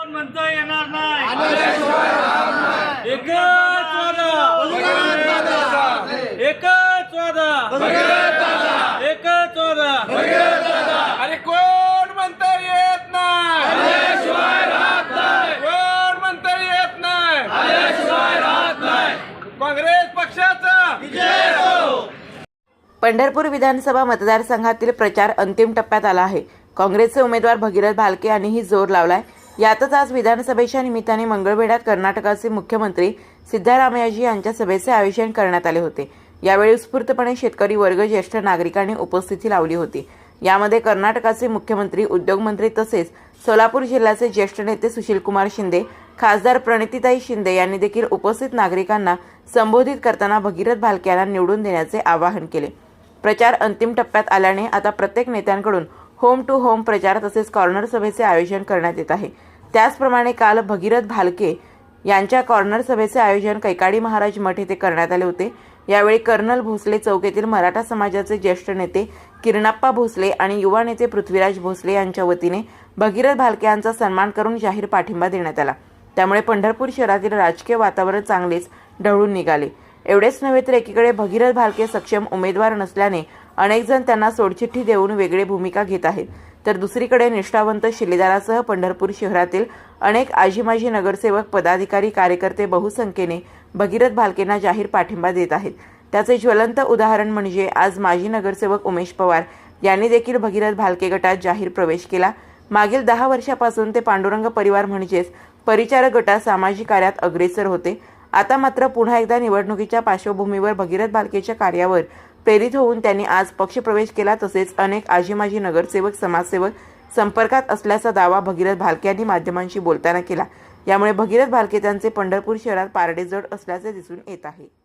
कोण म्हणता येणार नाही. एकच वादा. एकच वादा. एकच वादा. अरे कोण म्हणता येत नाही? कोण म्हणता येत नाही? काँग्रेस पक्षाचा. पंढरपूर विधानसभा मतदारसंघातील प्रचार अंतिम टप्प्यात आला आहे. काँग्रेसचे उमेदवार भगीरथ भालके यांनीही जोर लावलाय. यातच आज विधानसभेच्या निमित्ताने मंगळवेढ्यात कर्नाटकाचे मुख्यमंत्री सिद्धरामय्याजी यांच्या सभेचे आयोजन करण्यात आले होते. यावेळी उत्स्फूर्तपणे शेतकरी वर्ग ज्येष्ठ नागरिकांनी उपस्थिती लावली होती. यामध्ये कर्नाटकाचे मुख्यमंत्री उद्योगमंत्री तसेच सोलापूर जिल्ह्याचे ज्येष्ठ नेते सुशीलकुमार शिंदे खासदार प्रणितीताई शिंदे यांनी देखील उपस्थित नागरिकांना संबोधित करताना भगीरथ भालके यांना निवडून देण्याचे आवाहन केले. प्रचार अंतिम टप्प्यात आल्याने आता प्रत्येक नेत्यांकडून होम टू होम प्रचार तसेच कॉर्नर सभेचे आयोजन करण्यात येत आहे. त्याचप्रमाणे काल भगीरथ भालके यांच्या कॉर्नर सभेचे आयोजन कैकाडी महाराज मठ येथे करण्यात आले होते. यावेळी कर्नल भोसले चौक येथील मराठा समाजाचे ज्येष्ठ नेते किरणाप्पा भोसले आणि युवा नेते पृथ्वीराज भोसले यांच्या वतीने भगीरथ भालके यांचा सन्मान करून जाहीर पाठिंबा देण्यात आला. त्यामुळे पंढरपूर शहरातील राजकीय वातावरण चांगलेच ढवळून निघाले. एवढेच नव्हे तर एकीकडे भगीरथ भालके सक्षम उमेदवार नसल्याने अनेक जण त्यांना सोडचिठ्ठी देऊन वेगळे भूमिका घेत आहेत. तर दुसरीकडे निष्ठावंत शिलेदारासह पंढरपूर शहरातील अनेक आजीमाजी नगरसेवक पदाधिकारी कार्यकर्ते बहुसंख्येने भगीरथ भालकेंना जाहीर पाठिंबा देत आहेत. त्याचे ज्वलंत उदाहरण म्हणजे आज माजी नगरसेवक उमेश पवार यांनी देखील भगीरथ भालके गटात जाहीर प्रवेश केला. मागील दहा वर्षापासून ते पांडुरंग परिवार म्हणजेच परिचारक गटात सामाजिक कार्यात अग्रेसर होते. आता मात्र पुन्हा एकदा निवडणुकीच्या पार्श्वभूमीवर भगीरथ भालकेच्या कार्यावर प्रेरित होऊन त्यांनी आज पक्षप्रवेश केला. तसेच अनेक आजीमाजी नगरसेवक समाजसेवक संपर्कात असल्याचा दावा भगीरथ भालके यांनी माध्यमांशी बोलताना केला. यामुळे भगीरथ भालके त्यांचे पंढरपूर शहरात पारडे जड असल्याचे दिसून येत आहे.